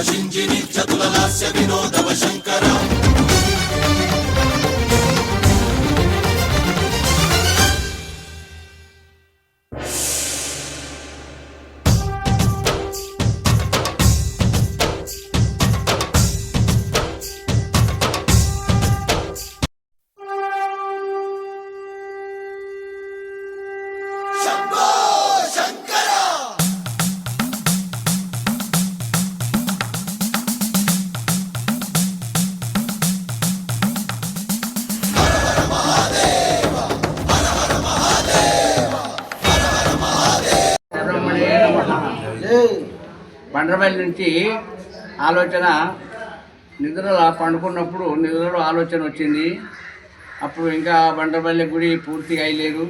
ప్రశంజిని చతుల లాస్య శంకర. బండ్రపల్లి నుంచి ఆలోచన నిద్రలో పండుకున్నప్పుడు నిద్రలో ఆలోచన వచ్చింది. అప్పుడు ఇంకా బండ్రపల్లి గుడి పూర్తిగా అయ్యలేదు.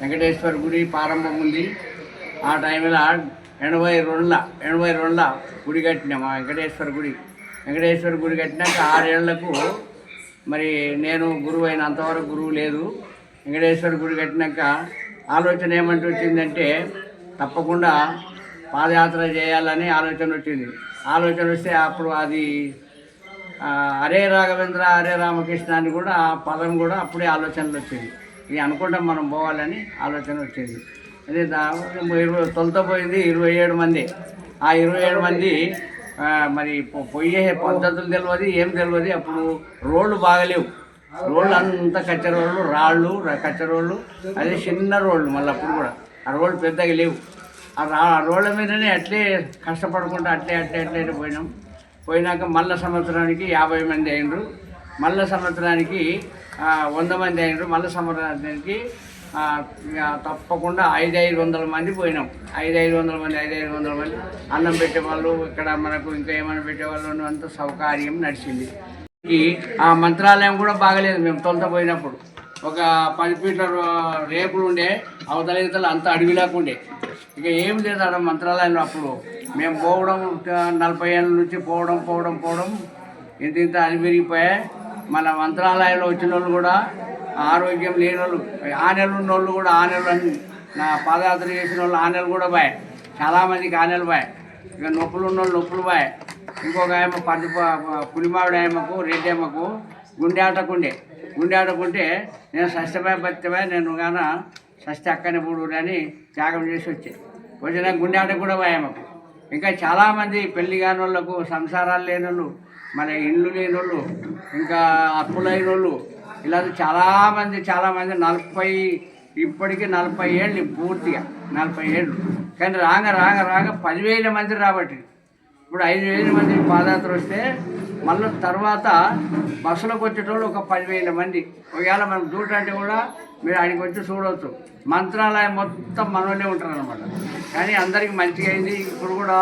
వెంకటేశ్వర గుడి ప్రారంభం ఉంది. ఆ టైంలో ఎనభై రెండుల ఎనభై రెండుల గుడి కట్టినాం ఆ వెంకటేశ్వర గుడి. వెంకటేశ్వర గుడి కట్టినాక ఆరేళ్ళకు మరి నేను గురువు అయినంతవరకు గురువు లేదు. వెంకటేశ్వర గుడి కట్టినాక ఆలోచన ఏమంటూ వచ్చిందంటే తప్పకుండా పాదయాత్ర చేయాలని ఆలోచన వచ్చింది. ఆలోచన వస్తే అప్పుడు అది అరే హరే రాఘవేంద్ర హరే రామకృష్ణ అని కూడా ఆ పదం కూడా అప్పుడే ఆలోచనలు వచ్చింది. ఇది అనుకుంటాం మనం పోవాలని ఆలోచన వచ్చింది. అదే ఇరవై తొలత పోయింది ఇరవై ఏడు మంది. ఆ ఇరవై ఏడు మంది మరి పోయే పొయ్యే పద్ధతులు తెలియదు ఏం తెలియదు. అప్పుడు రోడ్లు బాగలేవు. రోడ్లు అంతా కచ్చర రోడ్లు రాళ్ళు ర- రోడ్లు అదే చిన్న రోడ్లు మళ్ళీ అప్పుడు కూడా. ఆ రోడ్లు పెద్దగా లేవు. ఆ రోడ్ల మీదనే అట్లే కష్టపడకుండా అట్లే అట్లే అట్లే పోయినాం. పోయినాక మళ్ళా సంవత్సరానికి యాభై మంది అయినరు. మళ్ళా సంవత్సరానికి వంద మంది అయినరు. మళ్ళా సంవత్సరానికి ఇక తప్పకుండా ఐదు ఐదు వందల మంది పోయినాం. ఐదు ఐదు వందల మంది ఐదు ఐదు వందల మంది. అన్నం పెట్టేవాళ్ళు ఇక్కడ మనకు ఇంకా ఏమైనా పెట్టేవాళ్ళు అంత సౌకర్యం నడిచింది. ఈ ఆ మంత్రాలయం కూడా బాగలేదు. మేము తొలత పోయినప్పుడు. ఒక పది ఫీట్ల రేపులు ఉండే అవతల ఇవతల అంత అడవి లేకుండే ఇక ఏం లేదు అక్కడ మంత్రాలయంలో అప్పుడు. మేము పోవడం నలభై ఏళ్ళ నుంచి పోవడం పోవడం పోవడం ఇంత ఇంత అని పెరిగిపోయాయి మన మంత్రాలయంలో వచ్చిన వాళ్ళు కూడా ఆరోగ్యం లేని వాళ్ళు ఆనెలు ఉన్న వాళ్ళు కూడా ఆనెలు అని నా పాదయాత్ర చేసిన వాళ్ళు ఆనెలు కూడా బాయ్ చాలామందికి ఆనెలు బాయ్ ఇక నొప్పులు ఉన్న వాళ్ళు నొప్పులు బాయ్ ఇంకొక ఆయమ్మ పది పులిమావిడ ఆయమ్మకు రెడ్డి అమ్మకు గుండె ఆటకుండే. గుండె ఆటకుంటే నేను సస్యమై బతిమై నేను గాన సస్య అక్కని పూడు అని త్యాగం చేసి వచ్చే. వచ్చిన గుండె ఆట కూడా ఆయమకు ఇంకా చాలామంది పెళ్ళి కాని వాళ్ళకు సంసారాలు లేని వాళ్ళు మన ఇల్లు లేని వాళ్ళు ఇంకా అప్పులైన వాళ్ళు ఇలా చాలామంది చాలామంది నలభై ఇప్పటికీ నలభై ఏళ్ళు పూర్తిగా నలభై ఏళ్ళు. కానీ రాగా రాగా రాగా పదివేల మంది రాబట్టి ఇప్పుడు ఐదు వేల మంది పాదయాత్ర వస్తే మళ్ళీ తర్వాత బస్సులకు వచ్చేటోళ్ళు ఒక పదివేల మంది. ఒకవేళ మనం చూడంటే కూడా మీరు ఆయనకి వచ్చి చూడవచ్చు మంత్రాలయం మొత్తం మనలోనే ఉంటారు అనమాట కానీ అందరికి మంచిగా అయింది. ఇప్పుడు కూడా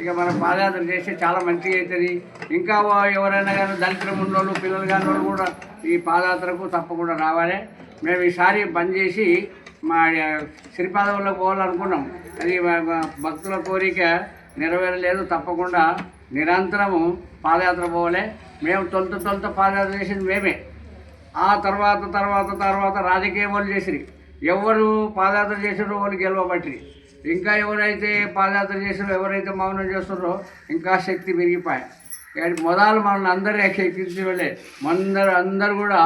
ఇక మన పాదయాత్ర చేస్తే చాలా మంచిగా అవుతుంది. ఇంకా ఎవరైనా కానీ దళితులు ఉన్నోళ్ళు పిల్లలు కాని వాళ్ళు కూడా ఈ పాదయాత్రకు తప్పకుండా రావాలి. మేము ఈసారి బంద్ చేసి మా శ్రీపాదంలో పోవాలనుకున్నాం. అది భక్తుల కోరిక నెరవేరలేదు. తప్పకుండా నిరంతరము పాదయాత్ర పోవాలి. మేము తొలుత తొలుత పాదయాత్ర చేసింది మేమే. ఆ తర్వాత తర్వాత తర్వాత రాజకీయ వాళ్ళు చేసిరి. ఎవరు పాదయాత్ర చేసారో వాళ్ళు గెలవబట్టి ఇంకా ఎవరైతే పాదయాత్ర చేసారో ఎవరైతే మౌనం చేస్తున్నారో ఇంకా శక్తి పెరిగిపోయాయి కానీ మొదలు మనల్ని అందరూ ఎక్కించి వెళ్ళే అందరూ అందరు కూడా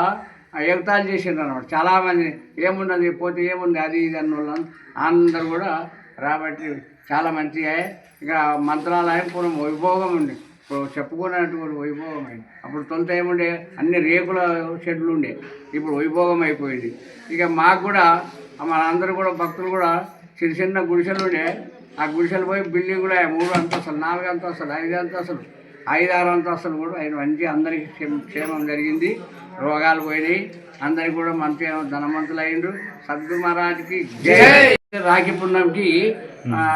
ఎగతాలు చేసిండ్రు అనమాట చాలామంది ఏమున్నది పోతే ఏముంది అది ఇది అన్న వాళ్ళని అందరు కూడా రాబట్టి చాలా మంచిగా ఇక మంత్రాలయం పూర్వం వైభోగం ఉంది. ఇప్పుడు చెప్పుకున్నటువంటి వైభోగం అయింది. అప్పుడు తొలుత ఏముండే? అన్ని రేకుల షెడ్లు ఉండే. ఇప్పుడు వైభోగం అయిపోయింది. ఇక మాకు కూడా మన అందరూ కూడా భక్తులు కూడా చిన్న చిన్న గుడిసెలు ఉండే. ఆ గుడిసెలు పోయి బిల్డింగ్ కూడా మూడు అంతస్తులు నాలుగు అంతస్తులు ఐదు అంతస్తులు ఐదు ఆరు అంతస్తులు కూడా ఆయన మంచి అందరికీ క్షేమం జరిగింది. రోగాలు పోయినాయి. అందరికి కూడా మంచి ధనవంతులు అయిండ్రు సద్గురు మహారాజ్కి జై. రాఖీ పుణ్యంకి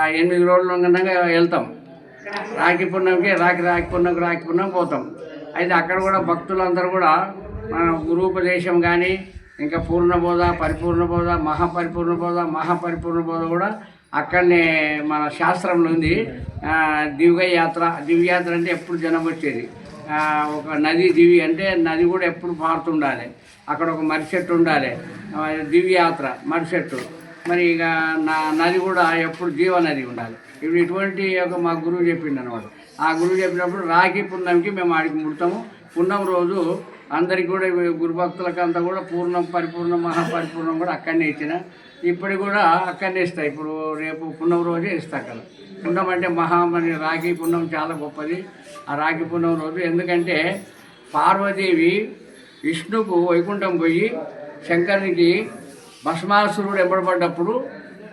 ఎనిమిది రోజులు ఉండగా వెళ్తాం. రాఖీ పున్నంకి రాఖీ రాఖీ పున్నంకి రాఖీ పున్నం పోతాం. అయితే అక్కడ కూడా భక్తులందరూ కూడా మన గురూపదేశం కానీ ఇంకా పూర్ణబోధ పరిపూర్ణ బోధ మహాపరిపూర్ణ బోధ మహాపరిపూర్ణ బోధ కూడా అక్కడనే మన శాస్త్రంలో ఉంది. ఆ, దివ్య యాత్ర దివ్యాత్ర అంటే ఎప్పుడు జనం వచ్చేది? ఒక నది దివి అంటే నది కూడా ఎప్పుడు పారుతుండాలి. అక్కడ ఒక మర్రి చెట్టు ఉండాలి. మర్రి చెట్టు. మరి ఇక నా నది కూడా ఎప్పుడు జీవ నది ఉండాలి. ఇప్పుడు ఇటువంటి ఒక మా గురువు చెప్పిండు అనమాట ఆ గురువు చెప్పినప్పుడు రాఖీ పుణ్యంకి మేము ఆడికి ముడతాము. పుణ్యం రోజు అందరికి కూడా ఈ గురు అంతా కూడా పూర్ణం పరిపూర్ణం మహాపరిపూర్ణం కూడా అక్కడనే ఇచ్చిన. ఇప్పటికి కూడా అక్కడనే ఇస్తాయి ఇప్పుడు రేపు పుణ్యం రోజే ఇస్తా కదా పుణ్యం అంటే మహా మరి రాఖీ పుణ్యం చాలా గొప్పది. ఆ రాఖీ పుణ్యం రోజు ఎందుకంటే పార్వదేవి విష్ణుకు వైకుంఠం పోయి శంకరునికి భస్మాసురుడు ఎంబడబడ్డప్పుడు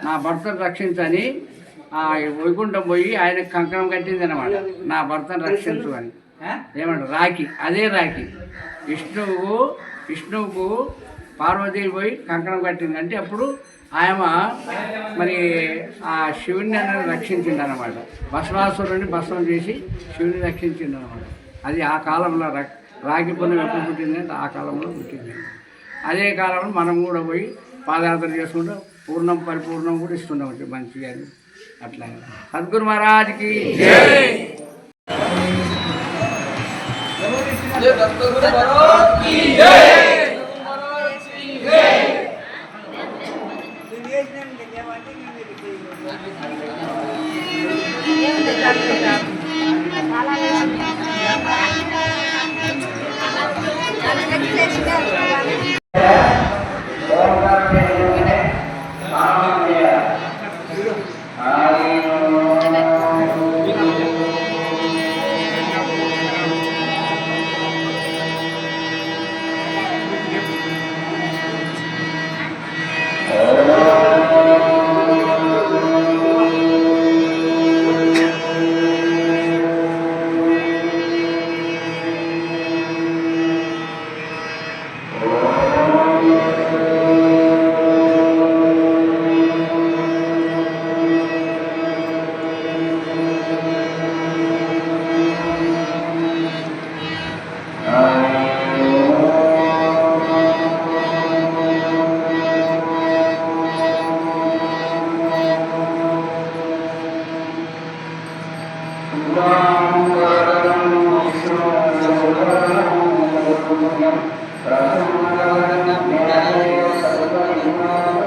నా భర్తను రక్షించని ఆ వైకుంఠం పోయి ఆయన కంకణం కట్టింది అనమాట నా భర్తను రక్షించు అని. ఏమంటారు రాఖీ. అదే రాఖీ. విష్ణువుకు విష్ణువుకు పార్వతీదేవి పోయి కంకణం కట్టింది. అంటే అప్పుడు ఆయన మరి ఆ శివుని అనేది రక్షించిండు అనమాట భస్మాసురుడిని భస్మం చేసి శివుని రక్షించిండు అనమాట అది ఆ కాలంలో రా- రాగి పుణ్యం ఎప్పుడు పుట్టిందంటే ఆ కాలంలో పుట్టింది. అదే కాలంలో మనం కూడా పోయి పాదయాత్ర చేసుకుంటూ పూర్ణం పరిపూర్ణం కూడా ఇస్తున్నాం మంచి గారు అట్లా. సద్గురు మహారాజ్కి Rasulullah sallallahu alaihi wasallam